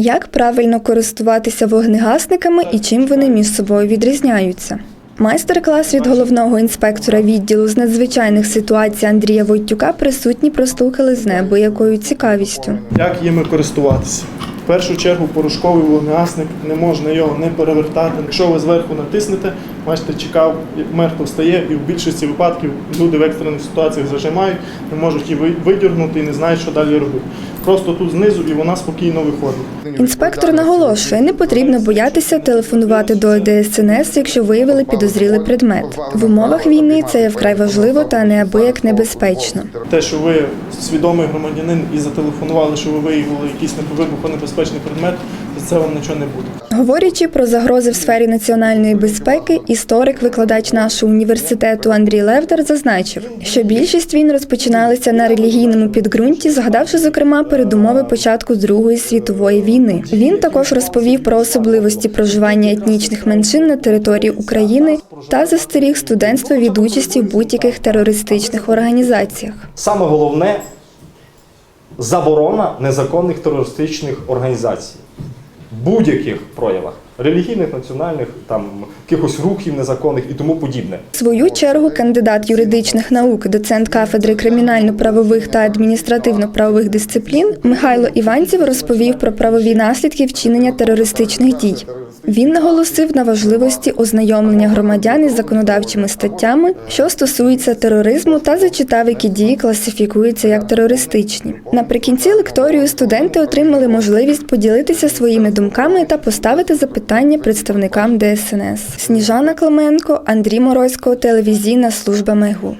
Як правильно користуватися вогнегасниками і чим вони між собою відрізняються? Майстер-клас від головного інспектора відділу з надзвичайних ситуацій Андрія Войтюка присутні прослухали з неабиякою цікавістю. Як їми користуватися? Першу чергу порошковий вогнегасник не можна його не перевертати. Якщо ви зверху натиснете, бачите, чекав, як мертво встає, і в більшості випадків люди в екстрених ситуаціях зажимають, не можуть її ви- видірнути і не знають, що далі робити. Просто тут знизу і вона спокійно виходить. Інспектор наголошує, не потрібно боятися телефонувати до ДСНС, якщо виявили підозрілий предмет. В умовах війни це є вкрай важливо та неабияк небезпечно. Те, що ви свідомий громадянин і зателефонували, що ви виявили якийсь вибухонебезпечний предмет, за це вам нічого не буде. Говорячи про загрози в сфері національної безпеки, історик, викладач нашого університету Андрій Левдар зазначив, що більшість війн розпочиналися на релігійному підґрунті, згадавши зокрема передумови початку Другої світової війни. Він також розповів про особливості проживання етнічних меншин на території України та застеріг студентство від участі в будь-яких терористичних організаціях. Саме головне заборона незаконних терористичних організацій. Будь-яких проявах релігійних, національних, там якихось рухів незаконних і тому подібне. В свою чергу кандидат юридичних наук, доцент кафедри кримінально-правових та адміністративно-правових дисциплін Михайло Іванців розповів про правові наслідки вчинення терористичних дій. Він наголосив на важливості ознайомлення громадян із законодавчими статтями, що стосуються тероризму, та зачитав, які дії класифікуються як терористичні. Наприкінці лекторію студенти отримали можливість поділитися своїми думками та поставити запитання представникам ДСНС. Сніжана Клименко, Андрій Морозько, телевізійна служба Мегу.